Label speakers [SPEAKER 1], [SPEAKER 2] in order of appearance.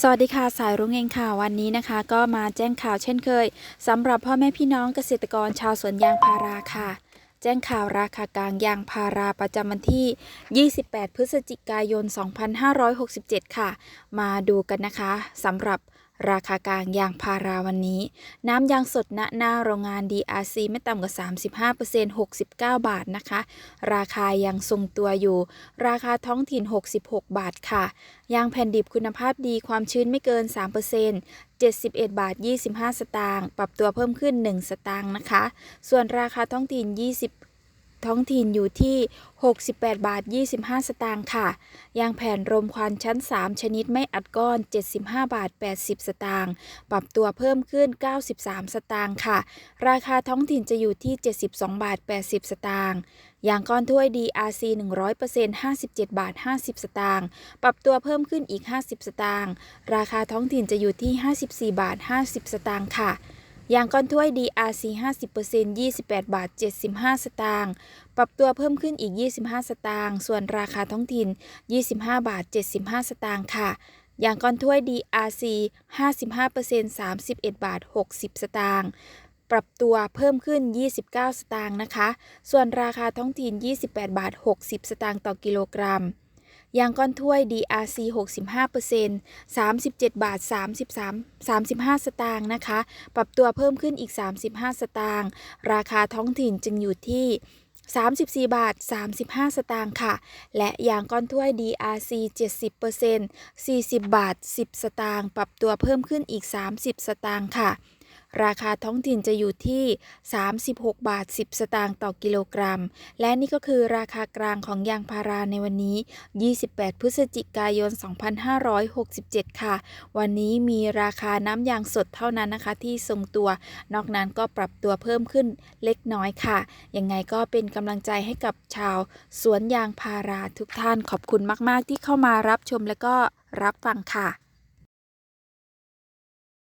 [SPEAKER 1] สวัสดีค่ะสายรุ้งเองค่ะวันนี้นะคะ ก็มาแจ้งข่าวเช่นเคยสำหรับพ่อแม่พี่น้องเกษตรกรชาวสวนยางพาราค่ะ แจ้งข่าวราคากลางยางพาราประจำวันที่ 28 พฤศจิกายน 2567 ค่ะ มาดูกันนะคะสำหรับ ราคากลางยางพาราวันนี้ น้ำยางสดณหน้าโรงงาน DRC ไม่ต่ำกว่า 35% 69 บาทนะคะ ราคายังทรงตัวอยู่ ราคาท้องถิ่น 66 บาทค่ะ ยางแผ่นดิบคุณภาพดีความชื้นไม่เกิน 3% 71 บาท 25 สตางค์ปรับตัวเพิ่มขึ้น 1 สตางค์นะคะ ส่วนราคาท้องถิ่น 20 ท้องถิ่นอยู่ที่ 68 บาท 25 สตางค์ค่ะ ยางแผ่นรมควันชั้น 3 ชนิดไม่อัดก้อน 75 บาท 80 สตางค์ ปรับตัวเพิ่มขึ้น 93 สตางค์ค่ะ ราคาท้องถิ่นจะอยู่ที่ 72 บาท 80 สตางค์ ยางก้อนถ้วย DRC 100% 57 บาท 50 สตางค์ ปรับตัวเพิ่มขึ้นอีก 50 สตางค์ ราคาท้องถิ่นจะอยู่ที่ 54 บาท 50 สตางค์ค่ะ ยางก้อนถ้วย DRC 50% 28 บาท 75 สตางค์ ปรับตัวเพิ่มขึ้นอีก 25 สตางค์ ส่วนราคาท้องถิ่น 25 บาท 75 สตางค์ค่ะ ยางก้อนถ้วย DRC 55% 31 บาท 60 สตางค์ ปรับตัวเพิ่มขึ้น 29 สตางค์นะคะ ส่วนราคาท้องถิ่น 28 บาท 60 สตางค์ต่อกิโลกรัม ยางก้อนถ้วย DRC 65% 37 บาท 33 35 สตางค์นะคะ ปรับตัวเพิ่มขึ้นอีก 35 สตางค์ ราคาท้องถิ่นจึงอยู่ที่34 บาท 35 สตางค์ค่ะ และยางก้อนถ้วย DRC 70% 40 บาท 10 สตางค์ ปรับตัวเพิ่มขึ้นอีก 30 สตางค์ค่ะ ราคาท้องถิ่นจะอยู่ที่ 36 บาท 10 สตางค์ต่อกิโลกรัม และนี่ก็คือราคากลางของยางพาราในวันนี้ 28 พฤศจิกายน 2567 ค่ะ วันนี้มีราคาน้ำยางสดเท่านั้นนะคะ ที่ทรงตัว นอกนั้นก็ปรับตัวเพิ่มขึ้นเล็กน้อยค่ะ ยังไงก็เป็นกำลังใจให้กับชาวสวนยางพาราทุกท่านขอบคุณมาก ๆ ที่เข้ามารับชมและก็รับฟังค่ะ